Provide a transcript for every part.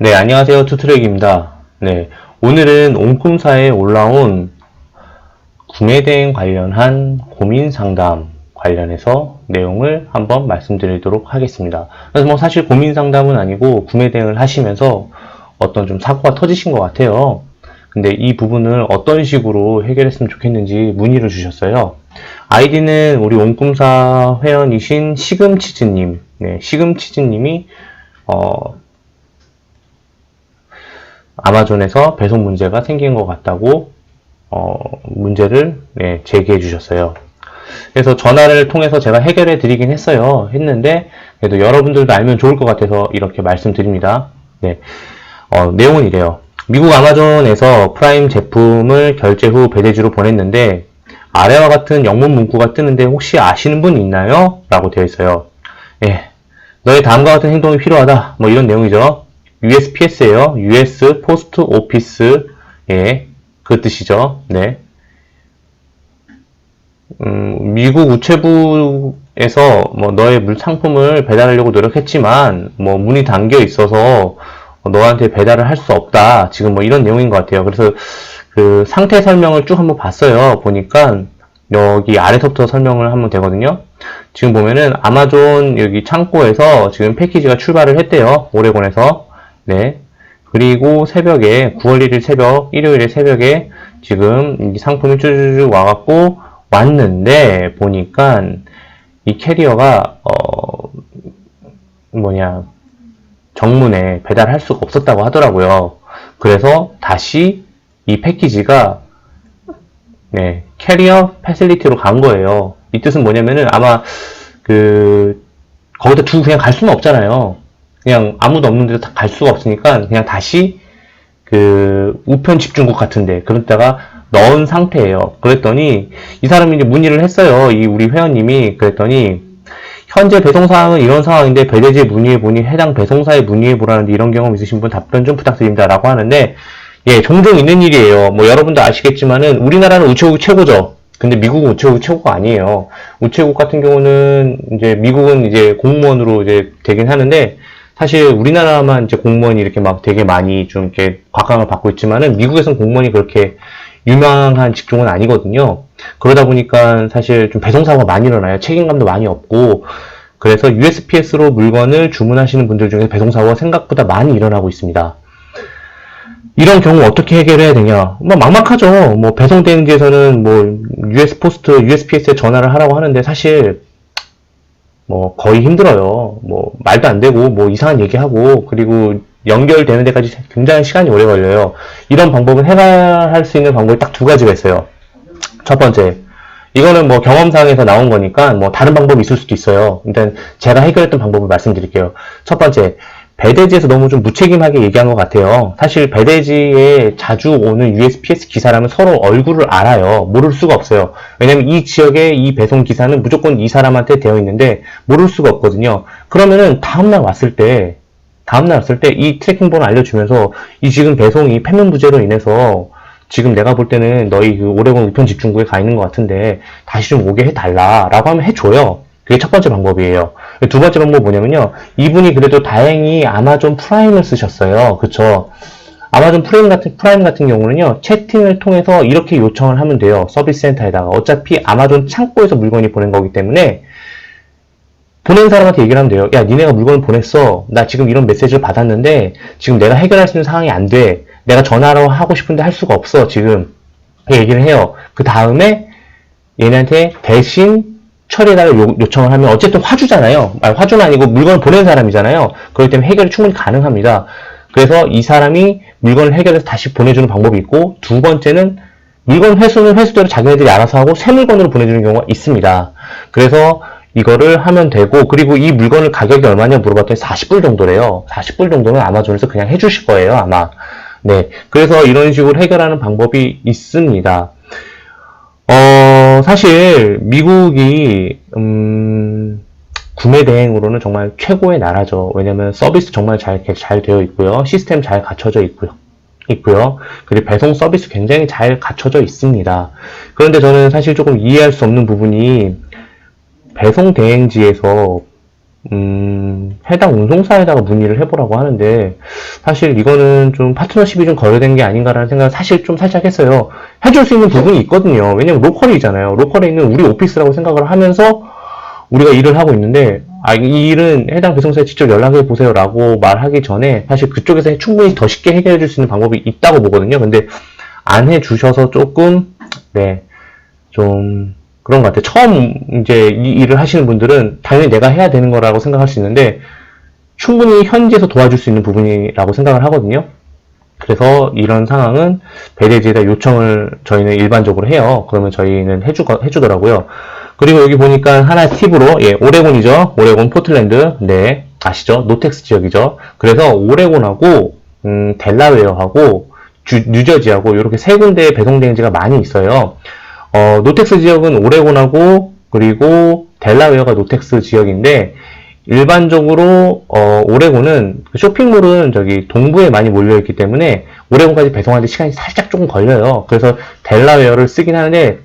네, 안녕하세요. 투트랙입니다. 네, 오늘은 옹꿈사에 올라온 구매대행 관련한 고민 상담 관련해서 내용을 한번 말씀드리도록 하겠습니다. 그래서 뭐 사실 고민 상담은 아니고 구매대행을 하시면서 어떤 좀 사고가 터지신 것 같아요. 근데 이 부분을 어떤 식으로 해결했으면 좋겠는지 문의를 주셨어요. 아이디는 우리 옹꿈사 회원이신 시금치즈님, 네, 시금치즈님이 어, 아마존에서 배송 문제가 생긴 것 같다고 어, 문제를 네, 제기해 주셨어요. 그래서 전화를 통해서 제가 해결해 드리긴 했어요. 했는데 그래도 여러분들도 알면 좋을 것 같아서 이렇게 말씀드립니다. 네. 어, 내용은 이래요. 미국 아마존에서 프라임 제품을 결제 후 배대지로 보냈는데 아래와 같은 영문 문구가 뜨는데 혹시 아시는 분 있나요? 라고 되어 있어요. 예. 너의 다음과 같은 행동이 필요하다. 뭐 이런 내용이죠. USPS예요. US 포스트 오피스. 예. 그 뜻이죠. 네. 음, 미국 우체부에서 뭐 너의 물 상품을 배달하려고 노력했지만 뭐 문이 담겨 있어서 너한테 배달을 할 수 없다. 지금 뭐 이런 내용인 것 같아요. 그래서 그 상태 설명을 쭉 한번 봤어요. 보니까 여기 아래서부터 설명을 하면 되거든요. 지금 보면은 아마존 여기 창고에서 지금 패키지가 출발을 했대요. 오레곤에서. 네. 그리고 새벽에 9월 1일 새벽, 일요일에 새벽에 지금 이 상품이 쭈쭈쭈 와갖고 왔는데 보니까 이 캐리어가 어 뭐냐 정문에 배달할 수가 없었다고 하더라고요. 그래서 다시 이 패키지가 네, 캐리어 패실리티로 간 거예요. 이 뜻은 뭐냐면은 아마 그 거기다 두고 그냥 갈 수는 없잖아요. 그냥 아무도 없는 데서 갈 수가 없으니까 그냥 다시 그 우편 집중국 같은데 그런 데다가 넣은 상태예요. 그랬더니 이 사람이 이제 문의를 했어요. 이 우리 회원님이 그랬더니 현재 배송 상황은 이런 상황인데 배대지에 문의해 보니 해당 배송사에 문의해 보라는데 이런 경험 있으신 분 답변 좀 부탁드립니다라고 하는데 예 종종 있는 일이에요. 뭐 여러분도 아시겠지만은 우리나라는 우체국이 최고죠. 근데 미국은 우체국이 최고가 아니에요. 우체국 같은 경우는 이제 미국은 이제 공무원으로 이제 되긴 하는데 사실 우리나라만 이제 공무원이 이렇게 막 되게 많이 좀 이렇게 곽강을 받고 있지만은 미국에서는 공무원이 그렇게 유명한 직종은 아니거든요. 그러다 보니까 사실 좀 배송사고가 많이 일어나요. 책임감도 많이 없고. 그래서 USPS로 물건을 주문하시는 분들 중에 배송사고가 생각보다 많이 일어나고 있습니다. 이런 경우 어떻게 해결해야 되냐? 뭐 막막하죠. 뭐 배송 대행지에서는 뭐 US 포스트, USPS에 전화를 하라고 하는데 사실 뭐 거의 힘들어요. 뭐 말도 안 되고 뭐 이상한 얘기하고 그리고 연결되는 데까지 굉장히 시간이 오래 걸려요. 이런 방법은 해결할 수 있는 방법이 딱 두 가지가 있어요. 첫 번째, 이거는 뭐 경험상에서 나온 거니까 뭐 다른 방법이 있을 수도 있어요. 일단 제가 해결했던 방법을 말씀드릴게요. 첫 번째, 배대지에서 너무 좀 무책임하게 얘기한 것 같아요. 사실 배대지에 자주 오는 USPS 기사라면 서로 얼굴을 알아요. 모를 수가 없어요. 왜냐면 이 지역에 이 배송 기사는 무조건 이 사람한테 되어 있는데 모를 수가 없거든요. 그러면은 다음날 왔을 때 다음날 왔을 때 이 트래킹 번호 알려주면서 이 지금 배송이 패면 부재로 인해서 지금 내가 볼 때는 너희 그 오레곤 우편 집중구에 가 있는 것 같은데 다시 좀 오게 해달라 라고 하면 해줘요. 그게 첫 번째 방법이에요. 두 번째 방법은 뭐냐면요. 이분이 그래도 다행히 아마존 프라임을 쓰셨어요. 그쵸? 아마존 프라임 같은, 프라임 같은 경우는요, 채팅을 통해서 이렇게 요청을 하면 돼요. 서비스 센터에다가. 어차피 아마존 창고에서 물건이 보낸 거기 때문에, 보낸 사람한테 얘기를 하면 돼요. 야, 니네가 물건을 보냈어. 나 지금 이런 메시지를 받았는데, 지금 내가 해결할 수 있는 상황이 안 돼. 내가 전화로 하고 싶은데 할 수가 없어, 지금. 그 얘기를 해요. 그 다음에, 얘네한테 대신 처리해달라고 요- 요청을 하면, 어쨌든 화주잖아요. 아니, 화주는 아니고 물건을 보낸 사람이잖아요. 그렇기 때문에 해결이 충분히 가능합니다. 그래서 이 사람이 물건을 해결해서 다시 보내주는 방법이 있고, 두 번째는 물건 회수는 회수대로 자기네들이 알아서 하고 새 물건으로 보내주는 경우가 있습니다. 그래서 이거를 하면 되고 그리고 이 물건을 가격이 얼마냐 물어봤더니 40불 정도래요. 40불 정도는 아마존에서 그냥 해주실 거예요 아마. 네, 그래서 이런 식으로 해결하는 방법이 있습니다. 어, 사실 미국이 음, 구매 대행으로는 정말 최고의 나라죠. 왜냐면 서비스 정말 잘, 잘 되어 있고요. 시스템 잘 갖춰져 있고요. 있고요. 그리고 배송 서비스 굉장히 잘 갖춰져 있습니다. 그런데 저는 사실 조금 이해할 수 없는 부분이 배송 대행지에서 음, 해당 운송사에다가 문의를 해보라고 하는데, 사실 이거는 좀 파트너십이 좀 거래된 게 아닌가라는 생각을 사실 좀 살짝 했어요. 해줄 수 있는 부분이 있거든요. 왜냐면 로컬이잖아요. 로컬에 있는 우리 오피스라고 생각을 하면서 우리가 일을 하고 있는데, 아, 이 일은 해당 배송사에 직접 연락해 보세요라고 말하기 전에 사실 그쪽에서 충분히 더 쉽게 해결해 줄 수 있는 방법이 있다고 보거든요. 근데 안 해 주셔서 조금, 네, 좀, 그런 것 같아요. 처음 이제 이 일을 하시는 분들은 당연히 내가 해야 되는 거라고 생각할 수 있는데, 충분히 현지에서 도와줄 수 있는 부분이라고 생각을 하거든요. 그래서 이런 상황은 배대지에다 요청을 저희는 일반적으로 해요. 그러면 저희는 해주, 해주더라고요. 그리고 여기 보니까 하나의 팁으로, 예, 오레곤이죠. 오레곤 포틀랜드. 네, 아시죠? 노텍스 지역이죠. 그래서 오레곤하고, 음, 델라웨어하고, 주- 뉴저지하고, 이렇게 세 군데의 배송 대행지가 많이 있어요. 어, 노텍스 지역은 오레곤하고, 그리고 델라웨어가 노텍스 지역인데, 일반적으로 어, 오레곤은 그 쇼핑몰은 저기 동부에 많이 몰려 있기 때문에 오레곤까지 배송하는데 시간이 살짝 조금 걸려요. 그래서 델라웨어를 쓰긴 하는데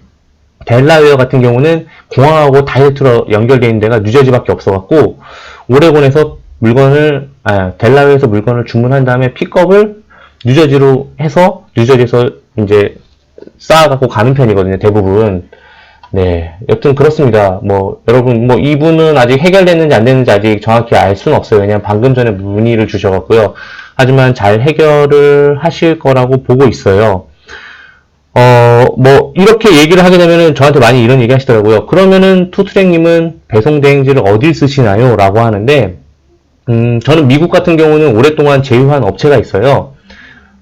델라웨어 같은 경우는 공항하고 다이렉트로 연결되어 있는 데가 뉴저지밖에 없어갖고 오레곤에서 물건을 아, 델라웨어에서 물건을 주문한 다음에 픽업을 뉴저지로 해서 뉴저지에서 이제 쌓아갖고 가는 편이거든요. 대부분. 네, 여튼 그렇습니다. 뭐 여러분 뭐 이분은 아직 해결됐는지 안 됐는지 아직 정확히 알 수는 없어요. 왜냐면 방금 전에 문의를 주셔갖고요. 하지만 잘 해결을 하실 거라고 보고 있어요. 어, 뭐 이렇게 얘기를 하게 되면은 저한테 많이 이런 얘기 하시더라고요. 그러면은 투트랙님은 배송 대행지를 어딜 쓰시나요? 라고 하는데 음, 저는 미국 같은 경우는 오랫동안 제휴한 업체가 있어요.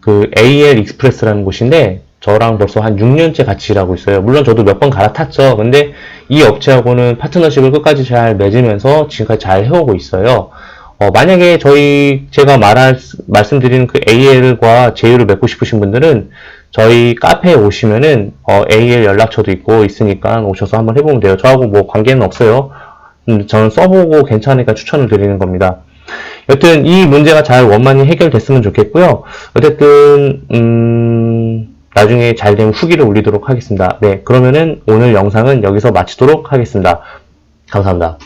그 AL 익스프레스라는 곳인데 저랑 벌써 한 6년째 같이 일하고 있어요. 물론 저도 몇 번 갈아탔죠. 근데 이 업체하고는 파트너십을 끝까지 잘 맺으면서 지금까지 잘 해오고 있어요. 어, 만약에 저희 제가 말할 말씀드리는 그 AL과 제휴를 맺고 싶으신 분들은 저희 카페에 오시면은 어, AL 연락처도 있고 있으니까 오셔서 한번 해보면 돼요. 저하고 뭐 관계는 없어요. 음, 저는 써보고 괜찮으니까 추천을 드리는 겁니다. 여튼 이 문제가 잘 원만히 해결됐으면 좋겠고요. 어쨌든 음, 나중에 잘 되면 후기를 올리도록 하겠습니다. 네, 그러면은 오늘 영상은 여기서 마치도록 하겠습니다. 감사합니다.